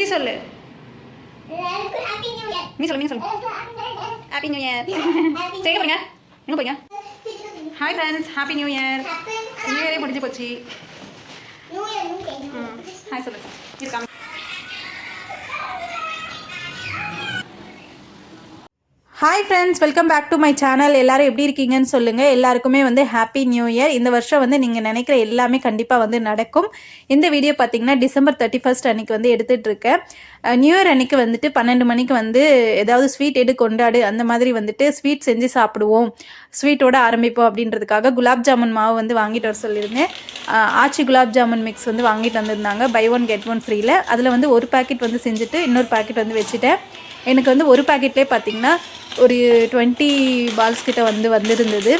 நீ சொல்லு. நீ சொல்லு நீ சொல்லு. ஹாப்பி நியூ இயர் சரி போறீங்க? எங்கே போறீங்க? Hi friends happy new year new இயரே முடிஞ்சு போச்சு. ஹாய் சொல்லு. இருக்காங்க hi friends welcome back to my channel எல்லாரும் எப்படி இருக்கீங்கன்னு சொல்லுங்கள் எல்லாருக்குமே வந்து ஹாப்பி நியூ இயர் இந்த வருஷம் வந்து நீங்கள் நினைக்கிற எல்லாமே கண்டிப்பாக வந்து நடக்கும். இந்த வீடியோ பார்த்தீங்கன்னா டிசம்பர் தேர்ட்டி ஃபர்ஸ்ட் அன்னைக்கு வந்து எடுத்துகிட்டு இருக்கேன். நியூ இயர் அன்னைக்கு வந்துட்டு பன்னெண்டு மணிக்கு வந்து ஏதாவது ஸ்வீட் எடு கொண்டாடு அந்த மாதிரி வந்துட்டு ஸ்வீட் செஞ்சு சாப்பிடுவோம். ஸ்வீட்டோட ஆரம்பிப்போம் அப்படின்றதுக்காக குலாப் ஜாமுன் மாவு வந்து வாங்கிட்டு வர சொல்லியிருந்தேன். ஆச்சி குலாப் ஜாமுன் மிக்ஸ் வந்து வாங்கிட்டு வந்திருந்தாங்க. பை ஒன் கெட் ஒன் ஃப்ரீயில் அதில் வந்து ஒரு பாக்கெட் வந்து செஞ்சுட்டு இன்னொரு பாக்கெட் வந்து வச்சுட்டேன். எனக்கு வந்து ஒரு பாக்கெட்லேயே பார்த்தீங்கன்னா ஒரு டுவெண்ட்டி பால்ஸ் கிட்ட வந்து வந்திருந்தது.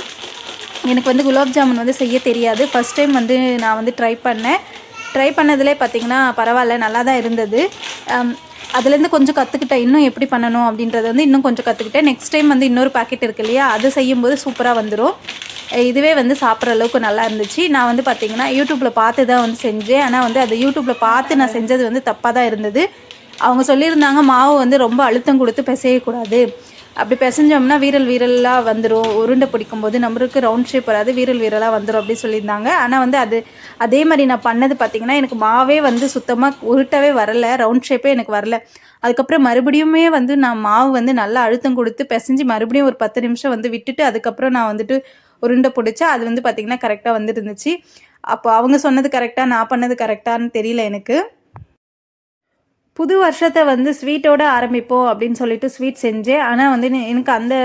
எனக்கு வந்து குலாப் ஜாமுன் வந்து செய்ய தெரியாது. ஃபஸ்ட் டைம் வந்து நான் வந்து ட்ரை பண்ணேன். ட்ரை பண்ணதுலே பார்த்தீங்கன்னா பரவாயில்ல நல்லா தான் இருந்தது அதுலேருந்து கொஞ்சம் கற்றுக்கிட்டேன் இன்னும் எப்படி பண்ணணும் அப்படின்றத வந்து இன்னும் கொஞ்சம் கற்றுக்கிட்டேன் நெக்ஸ்ட் டைம் வந்து இன்னொரு பாக்கெட் இருக்கு இல்லையா அது செய்யும்போது சூப்பராக வந்துடும் இதுவே வந்து சாப்பிட்ற அளவுக்கு நல்லா இருந்துச்சு. நான் வந்து பார்த்திங்கன்னா யூடியூப்பில் பார்த்து தான் வந்து செஞ்சேன். ஆனால் வந்து அது யூடியூப்பில் பார்த்து நான் செஞ்சது வந்து தப்பாக தான் இருந்தது. அவங்க சொல்லியிருந்தாங்க மாவு வந்து ரொம்ப அழுத்தம் கொடுத்து பிசையக்கூடாது. அப்படி பிசைஞ்சோம்னா வீரல் வீரலாக வந்துடும் உருண்டை பிடிக்கும் போது நம்மளுக்கு ரவுண்ட் ஷேப் வராது வீரல் வீரலாக வந்துடும் அப்படி சொல்லியிருந்தாங்க. ஆனால் வந்து அது அதே மாதிரி நான் பண்ணது பார்த்திங்கன்னா எனக்கு மாவே வந்து சுத்தமாக உருட்டவே வரல. ரவுண்ட் ஷேப்பே எனக்கு வரல. அதுக்கப்புறம் மறுபடியுமே வந்து நான் மாவு வந்து நல்லா அழுத்தம் கொடுத்து பிசைஞ்சு மறுபடியும் ஒரு பத்து நிமிஷம் வந்து விட்டுட்டு அதுக்கப்புறம் நான் வந்துட்டு உருண்டை பிடிச்சா அது வந்து பார்த்திங்கன்னா கரெக்டாக வந்துருந்துச்சு. அப்போ அவங்க சொன்னது கரெக்டாக நான் பண்ணது கரெக்டான்னு தெரியல எனக்கு. புது வருஷத்தை வந்து ஸ்வீட்டோட ஆரம்பிப்போம் அப்படின்னு சொல்லிட்டு ஸ்வீட் செஞ்சேன். ஆனால் வந்து எனக்கு அந்த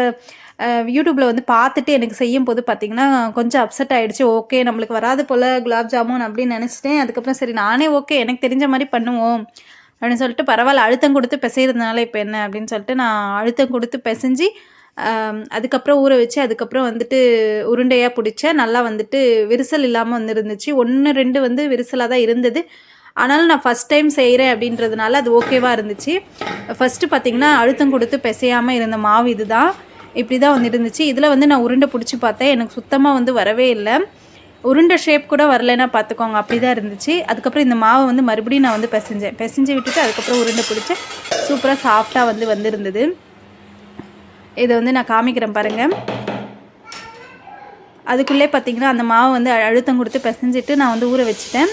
யூடியூப்பில் வந்து பார்த்துட்டு எனக்கு செய்யும் போது பார்த்தீங்கன்னா கொஞ்சம் அப்செட் ஆகிடுச்சு ஓகே நம்மளுக்கு வராது போல் குலாப் ஜாமுன் அப்படின்னு நினச்சிட்டேன். அதுக்கப்புறம் சரி நானே ஓகே எனக்கு தெரிஞ்ச மாதிரி பண்ணுவோம் அப்படின்னு சொல்லிட்டு பரவாயில்ல அழுத்தம் கொடுத்து பிசைகிறதுனால இப்போ என்ன அப்படின்னு சொல்லிட்டு நான் அழுத்தம் கொடுத்து பிசைஞ்சு அதுக்கப்புறம் ஊற வச்சு அதுக்கப்புறம் வந்துட்டு உருண்டையாக பிடிச்சேன். நல்லா வந்துட்டு விரிசல் இல்லாமல் வந்து இருந்துச்சு. ஒன்று ரெண்டு வந்து விரிசலாக தான் இருந்தது. ஆனாலும் நான் ஃபஸ்ட் டைம் செய்கிறேன் அப்படின்றதுனால அது ஓகேவாக இருந்துச்சு. ஃபஸ்ட்டு பார்த்திங்கன்னா அழுத்தம் கொடுத்து பிசையாமல் இருந்த மாவு இதுதான். இப்படி தான் வந்து இருந்துச்சு இதில் வந்து நான் உருண்டை பிடிச்சி பார்த்தேன். எனக்கு சுத்தமாக வந்து வரவே இல்லை. உருண்டை ஷேப் கூட வரலைன்னா பார்த்துக்கோங்க அப்படி தான் இருந்துச்சு. அதுக்கப்புறம் இந்த மாவை வந்து மறுபடியும் நான் வந்து பிசைஞ்சேன். பிசைஞ்சு விட்டுட்டு அதுக்கப்புறம் உருண்டை பிடிச்சி சூப்பராக சாஃப்டாக வந்து வந்திருந்தது. இதை வந்து நான் காமிக்கிறேன் பாருங்கள் அதுக்குள்ளே பார்த்தீங்கன்னா அந்த மாவை வந்து அ- அழுத்தம் கொடுத்து பிசைஞ்சிட்டு நான் வந்து ஊற வச்சுட்டேன்.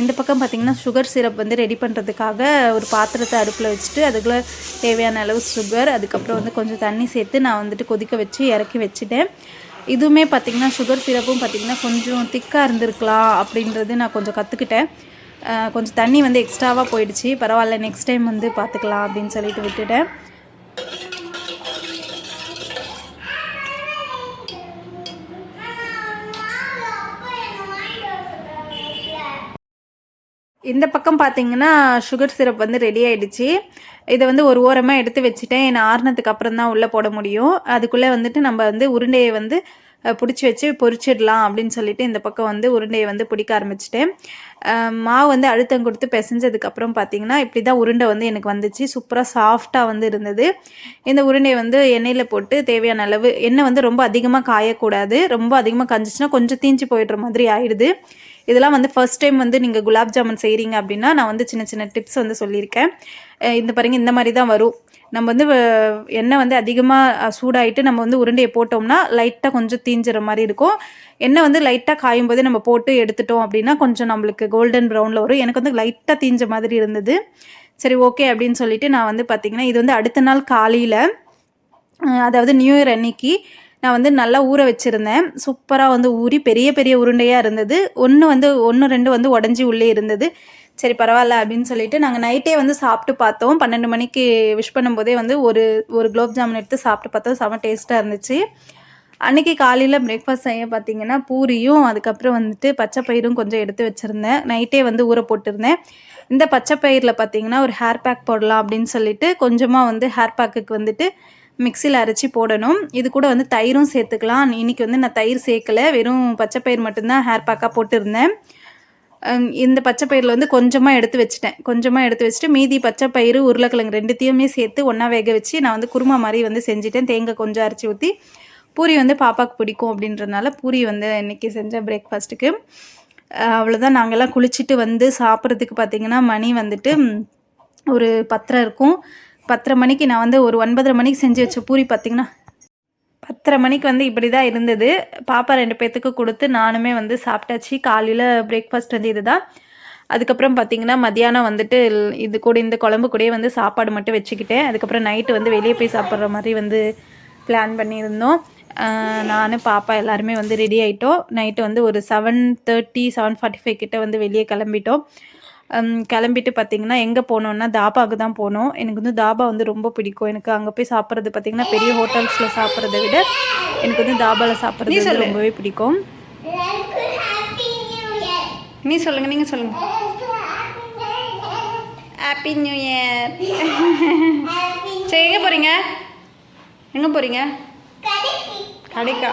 இந்த பக்கம் பார்த்திங்கன்னா சுகர் சிரப் வந்து ரெடி பண்ணுறதுக்காக ஒரு பாத்திரத்தை அடுப்பில் வச்சுட்டு அதுக்குள்ளே தேவையான அளவு சுகர் அதுக்கப்புறம் வந்து கொஞ்சம் தண்ணி சேர்த்து நான் வந்துட்டு கொதிக்க வச்சு இறக்கி வச்சுட்டேன். இதுவுமே பார்த்திங்கன்னா சுகர் சிரப்பும் பார்த்தீங்கன்னா கொஞ்சம் திக்காக இருந்திருக்கலாம் அப்படின்றது நான் கொஞ்சம் கற்றுக்கிட்டேன் கொஞ்சம் தண்ணி வந்து எக்ஸ்ட்ராவாக போயிடுச்சு. பரவாயில்ல நெக்ஸ்ட் டைம் வந்து பார்த்துக்கலாம் அப்படின்னு சொல்லிட்டு விட்டுட்டேன். இந்த பக்கம் பார்த்தீங்கன்னா சுகர் சிரப் வந்து ரெடி ஆயிடுச்சு. இதை வந்து ஒரு ஓரமாக எடுத்து வச்சுட்டேன். நான் ஆறுனதுக்கு அப்புறம் தான் உள்ளே போட முடியும். அதுக்குள்ளே வந்துட்டு நம்ம வந்து உருண்டையை வந்து பிடிச்சி வச்சு பொறிச்சிடலாம் அப்படின்னு சொல்லிட்டு இந்த பக்கம் வந்து உருண்டையை வந்து பிடிக்க ஆரம்பிச்சிட்டேன். மாவு வந்து அழுத்தம் கொடுத்து பிசைஞ்சதுக்கப்புறம் பார்த்தீங்கன்னா இப்படி தான் உருண்டை வந்து எனக்கு வந்துச்சு. சூப்பராக சாஃப்டாக வந்து இருந்தது. இந்த உருண்டையை வந்து எண்ணெயில் போட்டு தேவையான அளவு எண்ணெய் வந்து ரொம்ப அதிகமாக காயக்கூடாது. ரொம்ப அதிகமாக கஞ்சிச்சுன்னா கொஞ்சம் தீஞ்சு போயிடுற மாதிரி ஆயிடுது. இதெல்லாம் வந்து ஃபர்ஸ்ட் டைம் வந்து நீங்கள் குலாப் ஜாமுன் செய்கிறீங்க அப்படின்னா நான் வந்து சின்ன சின்ன டிப்ஸ் வந்து சொல்லியிருக்கேன். இந்த பாருங்கள் இந்த மாதிரி தான் வரும். நம்ம வந்து வ- எண்ணெய் வந்து அதிகமாக சூடாகிட்டு நம்ம வந்து உருண்டையை போட்டோம்னா லைட்டாக கொஞ்சம் தீஞ்சுற மாதிரி இருக்கும். எண்ணெய் வந்து லைட்டாக காயும் போதே நம்ம போட்டு எடுத்துட்டோம் அப்படின்னா கொஞ்சம் நம்மளுக்கு கோல்டன் ப்ரௌனில் வரும். எனக்கு வந்து லைட்டாக தீஞ்ச மாதிரி இருந்தது. சரி ஓகே அப்படின்னு சொல்லிட்டு நான் வந்து பார்த்திங்கன்னா இது வந்து அடுத்த நாள் காலையில் அதாவது நியூ இயர் அன்னைக்கு நான் வந்து நல்லா ஊற வச்சுருந்தேன். சூப்பராக வந்து ஊறி பெரிய பெரிய உருண்டையாக இருந்தது. ஒன்று வந்து ஒன்று ரெண்டு வந்து உடஞ்சி உள்ளே இருந்தது. சரி பரவாயில்ல அப்படின்னு சொல்லிட்டு நாங்கள் நைட்டே வந்து சாப்பிட்டு பார்த்தோம். பன்னெண்டு மணிக்கு விஷ் பண்ணும்போதே வந்து ஒரு ஒரு குலோப் ஜாமுன் எடுத்து சாப்பிட்டு பார்த்தோம். செம டேஸ்ட்டாக இருந்துச்சு. அன்னைக்கு காலையில் பிரேக்ஃபாஸ்ட் செய்ய பார்த்தீங்கன்னா பூரியும் அதுக்கப்புறம் வந்துட்டு பச்சை பயிரும் கொஞ்சம் எடுத்து வச்சுருந்தேன். நைட்டே வந்து ஊற போட்டிருந்தேன். இந்த பச்சை பயிரில் பார்த்தீங்கன்னா ஒரு ஹேர் பேக் போடலாம் அப்படின்னு சொல்லிட்டு கொஞ்சமாக வந்து ஹேர் பேக்குக்கு வந்துட்டு மிக்சியில் அரைச்சி போடணும். இது கூட வந்து தயிரும் சேர்த்துக்கலாம். இன்றைக்கி வந்து நான் தயிர் சேர்க்கலை. வெறும் பச்சைப்பயிர் மட்டும்தான் ஹேர் பேக்காக போட்டிருந்தேன். இந்த பச்சை பயிரில் வந்து கொஞ்சமாக எடுத்து வச்சுட்டேன். கொஞ்சமாக எடுத்து வச்சுட்டு மீதி பச்சை பயிறு உருளைக்கிழங்கு ரெண்டுத்தையுமே சேர்த்து ஒன்றா வேக வச்சு நான் வந்து குருமா மாதிரி வந்து செஞ்சுட்டேன். தேங்காய் கொஞ்சம் அரைச்சி ஊற்றி பூரி வந்து பாப்பாவுக்கு பிடிக்கும் அப்படின்றனால பூரி வந்து இன்றைக்கி செஞ்சேன் பிரேக்ஃபாஸ்ட்டுக்கு அவ்வளோதான் நாங்கள்லாம் குளிச்சுட்டு வந்து சாப்பிட்றதுக்கு பார்த்தீங்கன்னா மணி வந்துட்டு ஒரு பத்தரை இருக்கும். பத்தரை மணிக்கு நான் வந்து ஒரு ஒன்பதரை மணிக்கு செஞ்சு வச்ச பூரி பார்த்திங்கன்னா பத்தரை மணிக்கு வந்து இப்படி தான் இருந்தது. பாப்பா ரெண்டு பேர்த்துக்கு கொடுத்து நானுமே வந்து சாப்பிட்டாச்சு. காலையில் பிரேக்ஃபாஸ்ட் வந்து இதுதான். அதுக்கப்புறம் பார்த்தீங்கன்னா மத்தியானம் வந்துட்டு இது கூட இந்த குழம்பு கூடயே வந்து சாப்பாடு மட்டும் வச்சுக்கிட்டேன். அதுக்கப்புறம் நைட்டு வந்து வெளியே போய் சாப்பிட்ற மாதிரி வந்து பிளான் பண்ணியிருந்தோம். நான் பாப்பா எல்லாருமே வந்து ரெடி ஆகிட்டோம் நைட்டு வந்து ஒரு seven thirty seven forty five கிட்டே வந்து வெளியே கிளம்பிட்டோம். கிளம்பிட்டு பார்த்தீங்கன்னா எங்கே போனோம்னா தாபாவுக்கு தான் போனோம். எனக்கு வந்து தாபா வந்து ரொம்ப பிடிக்கும். எனக்கு அங்கே போய் சாப்பிட்றது பார்த்தீங்கன்னா பெரிய ஹோட்டல்ஸில் சாப்பிட்றத விட எனக்கு வந்து தாபாவில் சாப்பிட்றது ரொம்பவே பிடிக்கும். நீ சொல்லுங்கள் நீங்கள் சொல்லுங்கள் ஹாப்பி நியூ இயர் சரி எங்கே போகிறீங்க எங்கே போகிறீங்க கடைக்கு.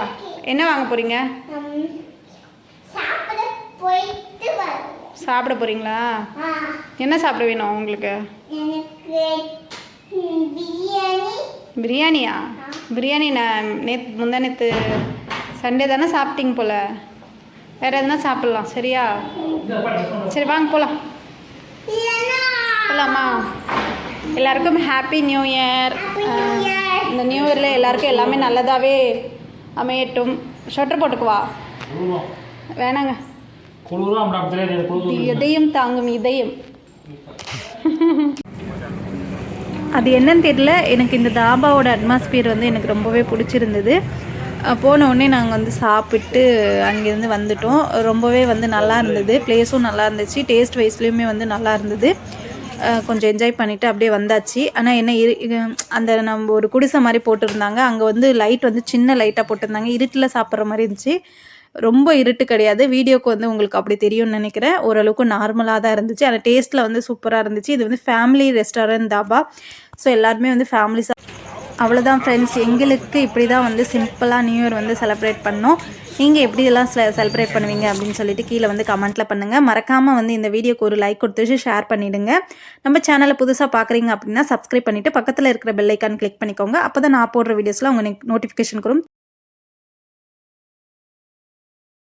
என்ன வாங்க போகிறீங்க சாப்பிட போகிறீங்களா என்ன சாப்பிட வேணும் உங்களுக்கு? எனக்கு ம், பிரியாணி. பிரியாணியா? பிரியாணி நான் நேற்று முந்தா நேற்று சண்டே தானே சாப்பிட்டீங்க போல். வேறு எதுனா சாப்பிட்லாம் சரியா? சரி வாங்க போகலாம் போகலாமா எல்லாருக்கும் ஹாப்பி நியூ இயர். இந்த நியூ இயரில் எல்லாருக்கும் எல்லாமே நல்லதாகவே அமையட்டும். ஷொட்டர் போட்டுக்குவா வேணாங்க. இதயம் தாங்கும் இதயம். அது என்னன்னு தெரியல எனக்கு இந்த தாபாவோட அட்மாஸ்பியர் வந்து எனக்கு ரொம்பவே பிடிச்சிருந்தது. போன உடனே நாங்கள் வந்து சாப்பிட்டு அங்கேருந்து வந்துட்டோம். ரொம்பவே வந்து நல்லா இருந்தது. பிளேஸும் நல்லா இருந்துச்சு. டேஸ்ட் வைஸ்லேயுமே வந்து நல்லா இருந்தது. கொஞ்சம் என்ஜாய் பண்ணிவிட்டு அப்படியே வந்தாச்சு. ஆனால் என்ன இரு அந்த நம்ம ஒரு குடிசை மாதிரி போட்டிருந்தாங்க. அங்கே வந்து லைட் வந்து சின்ன லைட்டாக போட்டிருந்தாங்க. இருட்டில் சாப்பிட்ற மாதிரி இருந்துச்சு. ரொம்ப இருட்டு கிடையாது. வீடியோக்கு வந்து உங்களுக்கு அப்படி தெரியும்னு நினைக்கிறேன். ஓரளவுக்கு நார்மலாக தான் இருந்துச்சு. ஆனால் டேஸ்ட்டில் வந்து சூப்பராக இருந்துச்சு. இது வந்து ஃபேமிலி ரெஸ்டாரண்ட் தாபா. ஸோ எல்லாருமே வந்து ஃபேமிலி அவ்வளோதான் ஃப்ரெண்ட்ஸ் எங்களுக்கு இப்படி தான் வந்து சிம்பிளாக நியூ இயர் வந்து செலிப்ரேட் பண்ணோம். நீங்கள் எப்படி எல்லாம் செலிப்ரேட் பண்ணுவீங்க அப்படின்னு சொல்லிட்டு கீழே வந்து கமெண்ட்டில் பண்ணுங்கள் மறக்காமல் வந்து இந்த வீடியோக்கு ஒரு லைக் கொடுத்துட்டு ஷேர் பண்ணிவிடுங்க நம்ம சேனலை புதுசாக பார்க்குறீங்க அப்படின்னா சப்ஸ்கிரைப் பண்ணிவிட்டு பக்கத்தில் இருக்கிற பெல்லைக்கான் கிளிக் பண்ணிக்கோங்க. அப்போ தான் நான் போடுற வீடியோஸில் உங்கள் நோட்டிஃபிகேஷன் வரும்.